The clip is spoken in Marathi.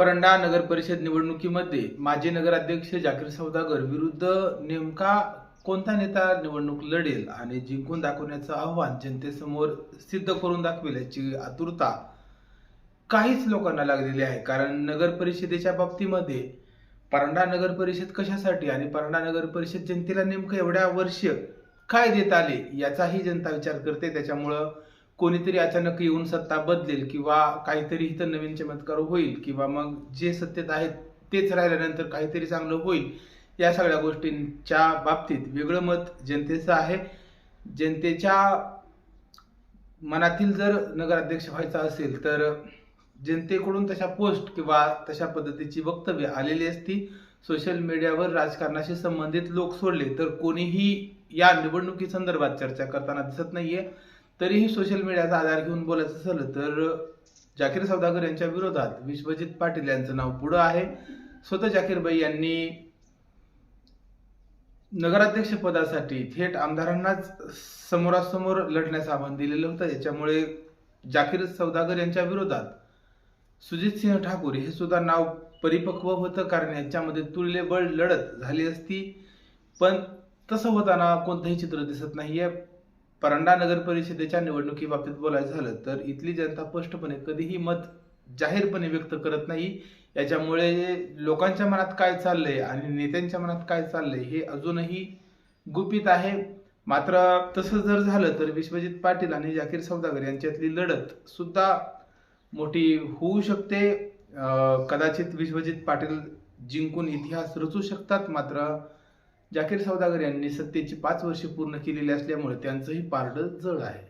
परंडा नगर परिषद निवडणुकीमध्ये माजी नगराध्यक्ष जाकीर सौदागर विरुद्ध नेमका कोणता नेता निवडणूक लढेल आणि जिंकून दाखवण्याचं आव्हान जनतेसमोर सिद्ध करून दाखवेल याची आतुरता काहीच लोकांना लागलेली आहे. कारण नगर परिषदेच्या बाबतीमध्ये परंडा नगर परिषद कशासाठी आणि परंडा नगर परिषद जनतेला नेमकं एवढ्या वर्ष काय देत आले याचाही जनता विचार करते. त्याच्यामुळं कोणीतरी अचानक येऊन सत्ता बदलेल किंवा काहीतरी इथं नवीन चमत्कार होईल किंवा मग जे सत्तेत आहेत तेच राहिल्यानंतर काहीतरी चांगलं होईल या सगळ्या गोष्टींच्या बाबतीत वेगळं मत जनतेचं आहे. जनतेच्या मनातील जर नगराध्यक्ष व्हायचा असेल तर जनतेकडून तशा पोस्ट किंवा तशा पद्धतीची वक्तव्य आलेली असती. सोशल मीडियावर राजकारणाशी संबंधित लोक सोडले तर कोणीही या निवडणुकी संदर्भात चर्चा करताना दिसत नाहीये. तरीही सोशल मीडियाचा आधार घेऊन बोलायचं झालं तर जाकीर सौदागर यांच्या विरोधात विश्वजित पाटील यांचं नाव पुढं आहे. स्वतः जाकीरबाई यांनी नगराध्यक्ष पदासाठी थेट आमदारांनाच समोरासमोर लढण्याचं आव्हान दिलेलं होतं. याच्यामुळे जाकीर सौदागर यांच्या विरोधात सुजित सिंह ठाकूर हे सुद्धा नाव परिपक्व होतं कारण यांच्यामध्ये तुल्यबळ लढत झाली असती. पण तसं होताना कोणतंही चित्र दिसत नाहीये. परंडा नगर परिषदेच्या निवडणुकीबाबतीत बोलायचं झालं तर इथली जनता स्पष्टपणे कधीही मत जाहीरपणे व्यक्त करत नाही. याच्यामुळे लोकांच्या मनात काय चाललंय आणि नेत्यांच्या मनात काय चाललंय हे अजूनही गुपित आहे. मात्र तसं जर झालं तर विश्वजित पाटील आणि जाकीर सौदागर यांच्यातली लढत सुद्धा मोठी होऊ शकते. कदाचित विश्वजित पाटील जिंकून इतिहास रचू शकतात. मात्र जाकीर सौदागर यांनी सत्तेची पाच वर्षे पूर्ण केलेली असल्यामुळे त्यांचंही पारडं जड आहे.